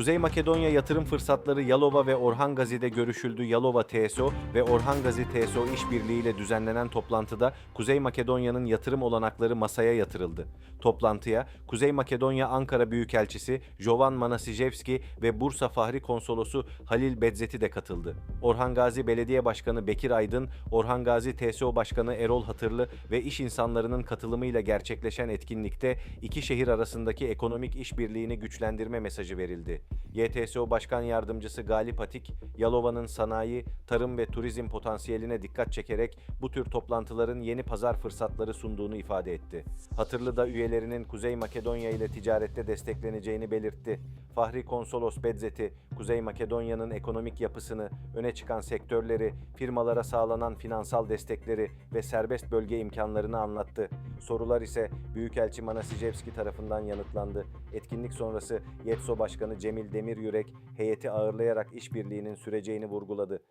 Kuzey Makedonya yatırım fırsatları Yalova ve Orhan Gazi'de görüşüldü. Yalova TSO ve Orhan Gazi TSO işbirliğiyle düzenlenen toplantıda Kuzey Makedonya'nın yatırım olanakları masaya yatırıldı. Toplantıya Kuzey Makedonya Ankara Büyükelçisi Jovan Manasijevski ve Bursa Fahri Konsolosu Halil Bedzeti de katıldı. Orhan Gazi Belediye Başkanı Bekir Aydın, Orhan Gazi TSO Başkanı Erol Hatırlı ve iş insanlarının katılımıyla gerçekleşen etkinlikte iki şehir arasındaki ekonomik işbirliğini güçlendirme mesajı verildi. YTSO Başkan Yardımcısı Galip Atik, Yalova'nın sanayi, tarım ve turizm potansiyeline dikkat çekerek bu tür toplantıların yeni pazar fırsatları sunduğunu ifade etti. Hatırlı da üyelerinin Kuzey Makedonya ile ticarette destekleneceğini belirtti. Fahri Konsolos Bedzeti, Kuzey Makedonya'nın ekonomik yapısını, öne çıkan sektörleri, firmalara sağlanan finansal destekleri ve serbest bölge imkanlarını anlattı. Sorular ise Büyükelçi Manasijevski tarafından yanıtlandı. Etkinlik sonrası YETSO Başkanı Cemil Demiryürek heyeti ağırlayarak işbirliğinin süreceğini vurguladı.